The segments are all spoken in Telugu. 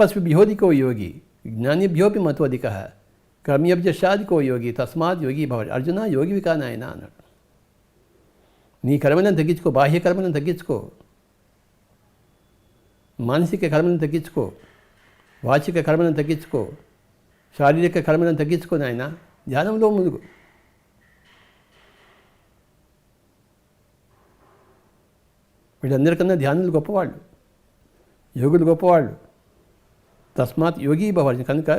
తపస్విభ్యోధికో యోగి జ్ఞానిభ్యోపి మతోధిక కర్మ్యభ్యషాదికో యోగి తస్మాత్ యోగి భవ అర్జున యోగివి కా నాయన అన్నాడు నీ కర్మలను తగ్గించుకో బాహ్య కర్మలను తగ్గించుకో మానసిక కర్మలను తగ్గించుకో వాచిక కర్మలను తగ్గించుకో శారీరక కర్మలను తగ్గించుకో నాయన ధ్యానంలో ముందుకు వీళ్ళందరికన్నా ధ్యానులు గొప్పవాళ్ళు యోగులు గొప్పవాళ్ళు. తస్మాత్ యోగి భవాడు కనుక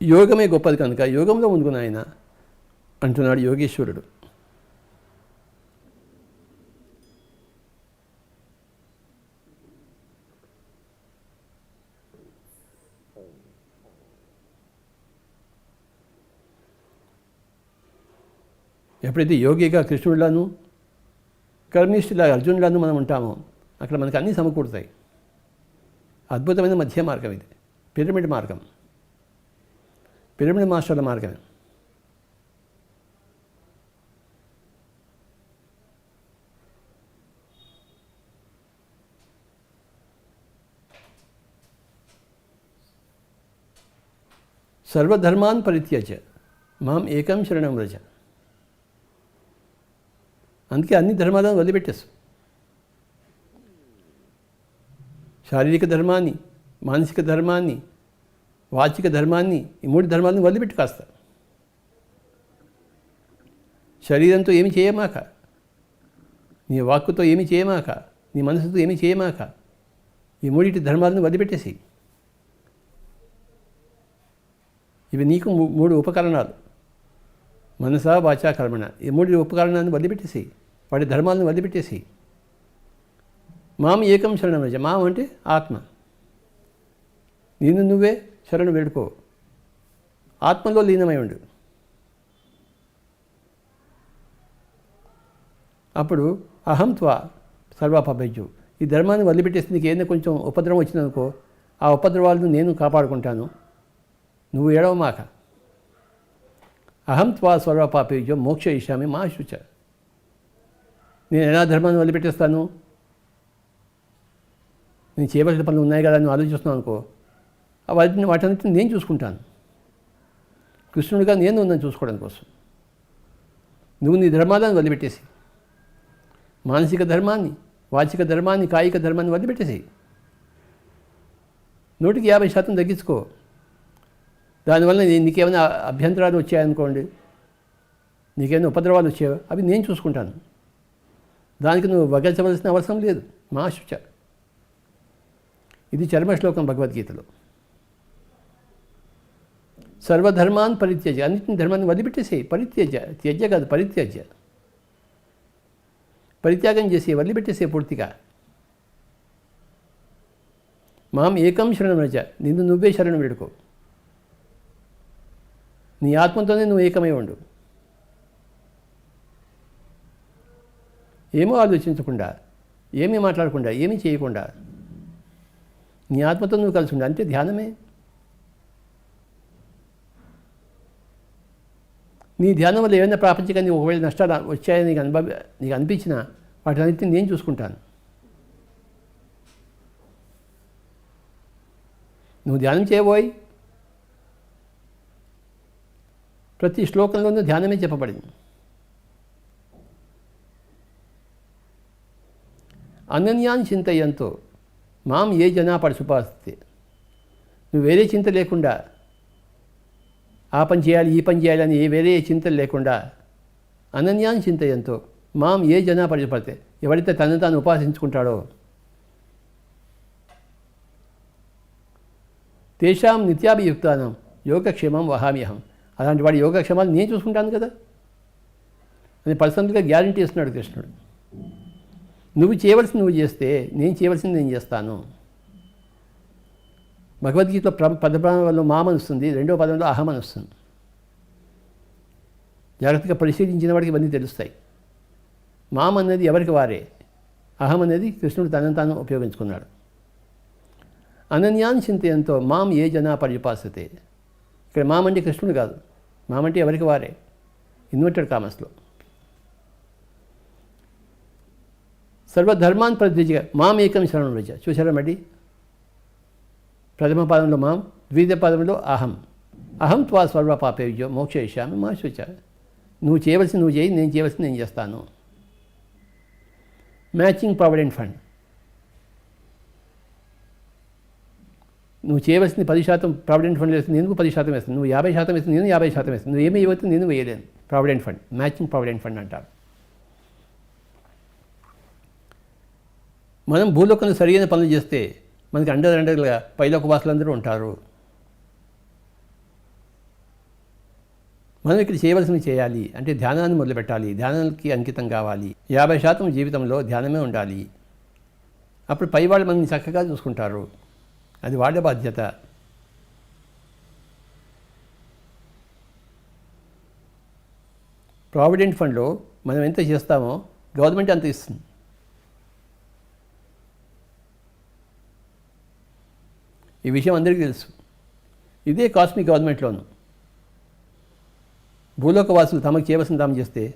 యోగమే గొప్పది కనుక యోగంలో ముందుకు నాయన అంటున్నాడు యోగేశ్వరుడు. ఎప్పుడైతే యోగిగా కృష్ణుడిలాను కర్మిష్ఠులా అర్జునులాను మనం ఉంటామో అక్కడ మనకు అన్నీ సమకూరుతాయి. అద్భుతమైన మధ్య మార్గం ఇది. పిరమిడ్ మార్గం. పిరమిడ్ మాస్టర్ల మార్గం సర్వధర్మాన్ పరిత్యజ. మాం ఏకం శరణం రజ అందుకే అన్ని ధర్మాలను వదిలిపెట్టేసు. శారీరక ధర్మాన్ని మానసిక ధర్మాన్ని వాచిక ధర్మాన్ని ఈ మూడు ధర్మాలను వదిలిపెట్టి కాస్త. శరీరంతో ఏమి చేయమాక? నీ వాక్కుతో ఏమి చేయమాక? నీ మనసుతో ఏమి చేయమాక? ఈ మూడింటి ధర్మాలను వదిలిపెట్టేసి ఇవి నీకు మూడు ఉపకరణాలు. మనసా వాచా కర్మణ. ఈ మూడు ఉపకరణాన్ని వదిలిపెట్టేసి వాటి ధర్మాలను వదిలిపెట్టేసి మామ ఏకం శరణం రజ. మామ అంటే ఆత్మ. నేను నువ్వే శరణు వేడుకో. ఆత్మలో లీనమై ఉండు. అప్పుడు అహం త్వా సర్వాపభ్యజు ఈ ధర్మాన్ని వదిలిపెట్టేసి నీకు ఏదైనా కొంచెం ఉపద్రవం వచ్చిందనుకో ఆ ఉపద్రవాలను నేను కాపాడుకుంటాను. నువ్వు ఏడవమాక అహం త్వా స్వరపాపేజో మోక్ష ఇష్యామి మా శుచ. నేను ఎలా ధర్మాన్ని వదిలిపెట్టేస్తాను? నేను చేయవలసిన పనులు ఉన్నాయి కదా నువ్వు ఆలోచిస్తున్నావు అనుకో ఆ వాటిని వాటన్నిటిని నేను చూసుకుంటాను. కృష్ణుడిగా నేను ఉన్నాను చూసుకోవడం కోసం. నువ్వు నీ ధర్మాలను వదిలిపెట్టేసి మానసిక ధర్మాన్ని వాచిక ధర్మాన్ని కాయిక ధర్మాన్ని వదిలిపెట్టేసి నూటికి యాభై శాతం తగ్గించుకో. దానివల్ల నీకేమైనా అభ్యంతరాలు వచ్చాయనుకోండి నీకేమైనా ఉపద్రవాలు వచ్చాయో అవి నేను చూసుకుంటాను. దానికి నువ్వు వగల్చవలసిన అవసరం లేదు మా శుచారు ఇది చర్మ శ్లోకం భగవద్గీతలో. సర్వధర్మాన్ పరిత్యజ అన్నింటిని ధర్మాన్ని వదిలిపెట్టేసే పరిత్యజ త్యజ కాదు పరిత్యజ. పరిత్యాగం చేసి వదిలిపెట్టేసే పూర్తిగా. మాం ఏకం శరణం రజ నిన్ను నువ్వే శరణం వేడుకో. నీ ఆత్మతోనే నువ్వు ఏకమై ఉండు. ఏమో ఆలోచించకుండా ఏమీ మాట్లాడకుండా ఏమీ చేయకుండా నీ ఆత్మతో నువ్వు కలిసి ఉండే. అంతే ధ్యానమే. నీ ధ్యానం వల్ల ఏమైనా ప్రాపంచిక ఒకవేళ నష్టాలు వచ్చాయని నీకు అనుభవ నీకు అనిపించినా వాటినన్నింటినీ నేను చూసుకుంటాను. నువ్వు ధ్యానం చేయబోయి ప్రతి శ్లోకంలోనూ ధ్యానమే చెప్పబడింది. అనన్యాన్ని చింతయంతో మాం ఏ జనా పరచుపాస్తే నువ్వు వేరే చింత లేకుండా ఆ పని చేయాలి ఈ పని చేయాలి అని ఏ వేరే చింతలు లేకుండా అనన్యాన్ని చింతయంతో మాం ఏ జనా పరిచపడితే ఎవడైతే తను తాను ఉపాసించుకుంటాడో. తేషాం నిత్యాభియుక్తానం యోగక్షేమం వహామ్యహం. అలాంటి వాడి యోగక్షేమాలు నేను చూసుకుంటాను కదా. అని పర్సనల్గా గ్యారంటీ ఇస్తున్నాడు కృష్ణుడు. నువ్వు చేయవలసింది నువ్వు చేస్తే నేను చేయవలసింది నేను చేస్తాను. భగవద్గీతలో ప్ర పదప్రాణంలో మామ అని వస్తుంది రెండో పదంలో అహమని వస్తుంది. జాగ్రత్తగా పరిశీలించిన వాడికి ఇవన్నీ తెలుస్తాయి. మామ అనేది ఎవరికి వారే? అహం అనేది కృష్ణుడు తనను తాను ఉపయోగించుకున్నాడు. అనన్యాన్ చింతయంతో మాం ఏ జనా పరిపాసతే ఇక్కడ మామంటే కృష్ణుడు కాదు మామంటే ఎవరికి వారే? ఇన్వర్టెడ్ కామర్స్లో. సర్వధర్మాన్ ప్రతిజ మాం ఏకం శరణం రజ చూసారా మడి ప్రథమ పదంలో మాం ద్వితీయ పదంలో అహం. అహం త్వా సర్వ పాపేవ్యో మోక్షయిష్యామి మా శుచ. నువ్వు చేయవలసి నువ్వు చేయి నేను చేయవలసి నేను చేస్తాను. Matching provident fund. నువ్వు చేయవలసింది పది శాతం ప్రావిడెంట్ ఫండ్ వేస్తుంది నేను పది శాతం వేస్తుంది నువ్వు యాభై శాతం వేస్తుంది నేను యాభై శాతం వేస్తుంది నువ్వు ఏమి ఇవ్వచ్చు నేను వేయలేను. Provident fund. Matching provident fund అంటారు. మనం భూలోకంలో సరైన పనులు చేస్తే మనకి అండర్ అండర్గా పైలోక వాసులందరూ ఉంటారు. మనం ఇక్కడ చేయవలసినవి చేయాలి. అంటే ధ్యానాన్ని మొదలుపెట్టాలి. ధ్యానానికి అంకితం కావాలి. యాభై శాతం జీవితంలో ధ్యానమే ఉండాలి. అప్పుడు పై వాళ్ళు మనల్ని చక్కగా చూసుకుంటారు. అది వాళ్ళ బాధ్యత. ప్రావిడెంట్ ఫండ్లో మనం ఎంత చేస్తామో గవర్నమెంట్ అంత ఇస్తుంది. ఈ విషయం అందరికీ తెలుసు. ఇదే కాస్మిక్ గవర్నమెంట్లోను. భూలోక వాసులు తమకు చేయవలసిన తాము చేస్తే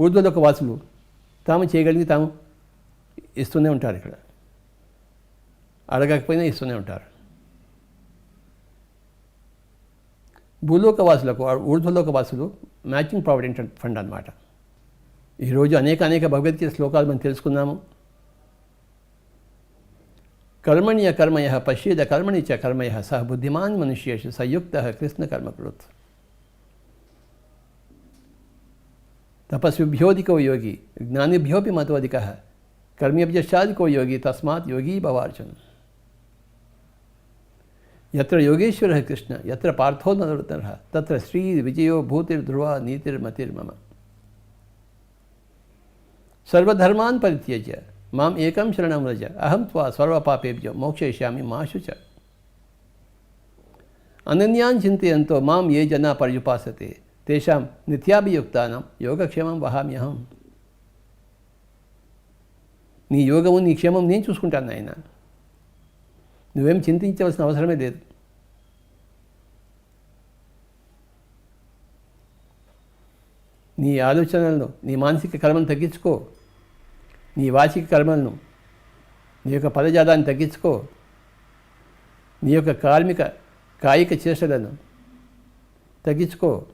ఊర్ధ్వలోక వాసులు తాము చేయగలిగి తాము ఇస్తూనే ఉంటారు ఇక్కడ. అడగకపోయినా ఇస్తూనే ఉంటారు. భూలోక వాసులకు ఊర్ధ్వలోక వాసులు మ్యాచింగ్ ప్రావిడెంట్ ఫండ్ అనమాట ఈరోజు అనేక అనేక భగవద్గీత శ్లోకాలు మనం తెలుసుకున్నాము. कर्मण्य कर्म यह पश्येद कर्मणि च कर्म यह सह बुद्धिमान मनुष्येश संयुक्त कृष्ण कर्मकृत। तपस्विभ्योधिको योगी ज्ञानेभ्यो भी महत्वाधिक कर्मीभ्यश्चादिको योगी, तस्मात् योगी भवार्जुन। यत्र योगेश्वरः कृष्ण, यत्र पार्थो न तत्र श्री विजयो भूतिर्ध्रुवा नीतिर्मतिर्मम। सर्वधर्मान् परित्यज्य మాం ఏకం శరణం రజ అహం త్వా సర్వపాపేభ్యో మోక్షయిష్యామి మాషు చ అనన్యాన్ చింతయంతో మాం ఏ జనా పర్యుపాసతే తేషాం నిత్యాభియుక్తానం యోగక్షేమం వహామ్యహం. నీ యోగము నీ క్షేమం నేను చూసుకుంటాను నాయన. నువ్వేం చింతించవలసిన అవసరమే లేదు. నీ ఆలోచనలను నీ మానసిక కర్మను తగ్గించుకో. నీ వాచిక కర్మలను నీ యొక్క పదజాదాన్ని తగ్గించుకో. నీ యొక్క కార్మిక కాయిక చేష్టలను తగ్గించుకో.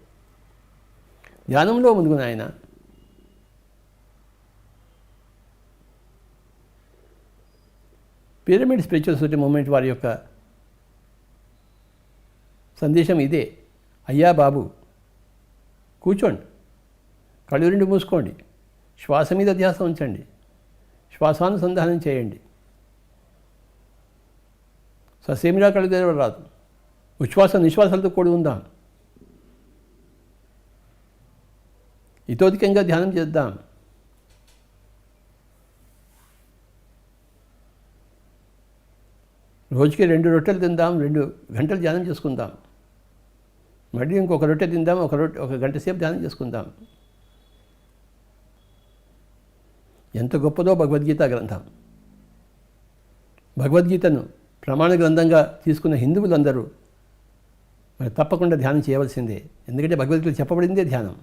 ధ్యానంలో ముందుకు నాయన. పిరమిడ్ స్పిరిచువల్ సొసైటీ మూమెంట్ వారి యొక్క సందేశం ఇదే. అయ్యా బాబు కూర్చోండి. కళ్ళు రెండు మూసుకోండి. శ్వాస మీద ధ్యాస ఉంచండి. శ్వాసానుసంధానం చేయండి. ససేమిరా కళ్ళు తెరవ రాదు. ఉచ్ఛ్వాస నిశ్వాసాలతో కూడి ఉందాం. ఇతోధికంగా ధ్యానం చేద్దాం. రోజుకి రెండు రొట్టెలు తిందాం రెండు గంటలు ధ్యానం చేసుకుందాం. మళ్ళీ ఇంకొక రొట్టె తిందాం ఒక రొట్టె ఒక గంట సేపు ధ్యానం చేసుకుందాం. ఎంత గొప్పదో భగవద్గీత గ్రంథం. భగవద్గీతను ప్రమాణ గ్రంథంగా తీసుకున్న హిందువులందరూ మరి తప్పకుండా ధ్యానం చేయవలసిందే. ఎందుకంటే భగవద్గీత చెప్పబడిందే ధ్యానం.